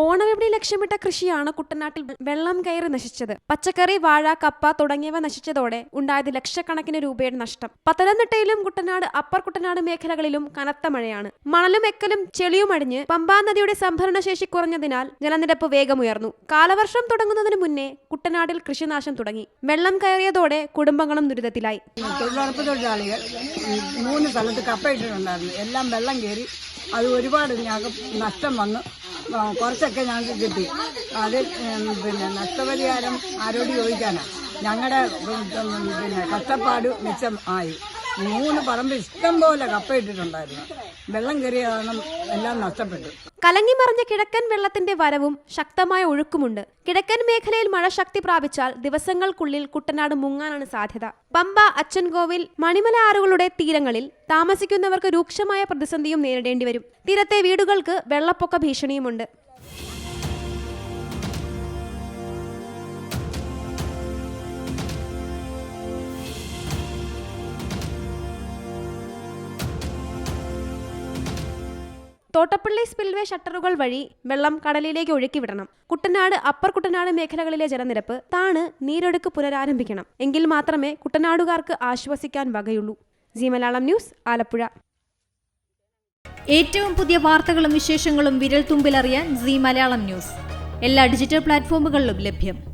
ഓണവിപണി ലക്ഷ്യമിട്ട കൃഷിയാണ് കുട്ടനാട്ടിൽ വെള്ളം കയറി നശിച്ചത്. പച്ചക്കറി വാഴ കപ്പ തുടങ്ങിയവ നശിച്ചതോടെ ഉണ്ടായത് ലക്ഷക്കണക്കിന് രൂപയുടെ നഷ്ടം. പത്തനംതിട്ടയിലും കുട്ടനാട് അപ്പർ കുട്ടനാട് മേഖലകളിലും കനത്ത മഴയാണ്. മണലും എക്കലും ചെളിയും അടിഞ്ഞ് പമ്പാ നദിയുടെ സംഭരണ ശേഷി കുറഞ്ഞതിനാൽ ജലനിരപ്പ് വേഗമുയർന്നു കാലവർഷം തുടങ്ങുന്നതിന് മുന്നേ കുട്ടനാട്ടിൽ കൃഷിനാശം തുടങ്ങി. വെള്ളം കയറിയതോടെ കുടുംബങ്ങളും ദുരിതത്തിലായി. മൂന്ന് സ്ഥലത്ത് കപ്പയിട്ടിട്ടുണ്ടായിരുന്നു എല്ലാം വെള്ളം കയറി അത് ഒരുപാട് ഞങ്ങൾക്ക് നഷ്ടം വന്നു. കുറച്ചൊക്കെ ഞങ്ങൾക്ക് കിട്ടി. അത് പിന്നെ നഷ്ടപരിഹാരം ആരോട് ചോദിക്കാനാണ് ഞങ്ങളുടെ പിന്നെ കഷ്ടപ്പാട് മിച്ചം ആയി. മൂന്ന് പറമ്പ് ഇഷ്ടം പോലെ കപ്പയിട്ടിട്ടുണ്ടായിരുന്നു വെള്ളം കയറിയ എല്ലാം നഷ്ടപ്പെട്ടു. കലങ്ങി മറിഞ്ഞ കിഴക്കൻ വെള്ളത്തിന്റെ വരവും ശക്തമായ ഒഴുക്കുമുണ്ട്. കിഴക്കൻ മേഖലയിൽ മഴ ശക്തി പ്രാപിച്ചാൽ ദിവസങ്ങൾക്കുള്ളിൽ കുട്ടനാട് മുങ്ങാനാണ് സാധ്യത. പമ്പ അച്ചൻകോവിൽ മണിമല ആറുകളുടെ തീരങ്ങളിൽ താമസിക്കുന്നവർക്ക് രൂക്ഷമായ പ്രതിസന്ധിയും നേരിടേണ്ടി വരും തീരത്തെ വീടുകൾക്ക് വെള്ളപ്പൊക്ക ഭീഷണിയുമുണ്ട്. തോട്ടപ്പള്ളി സ്പിൽവേ ഷട്ടറുകൾ വഴി വെള്ളം കടലിലേക്ക് ഒഴുക്കിവിടണം. കുട്ടനാട് അപ്പർ കുട്ടനാട് മേഖലകളിലെ ജലനിരപ്പ് താണ് നീരൊഴുക്ക് പുനരാരംഭിക്കണം. എങ്കിൽ മാത്രമേ കുട്ടനാടുകാർക്ക് ആശ്വസിക്കാൻ വകയുള്ളൂ. Zee Malayalam news Alappuzha. ഏറ്റവും പുതിയ വാർത്തകളും വിശേഷങ്ങളും വിരൽ തുമ്പിലറിയാൻ സി മലയാളം ന്യൂസ്. എല്ലാ ഡിജിറ്റൽ പ്ലാറ്റ്ഫോമുകളിലും ലഭ്യം.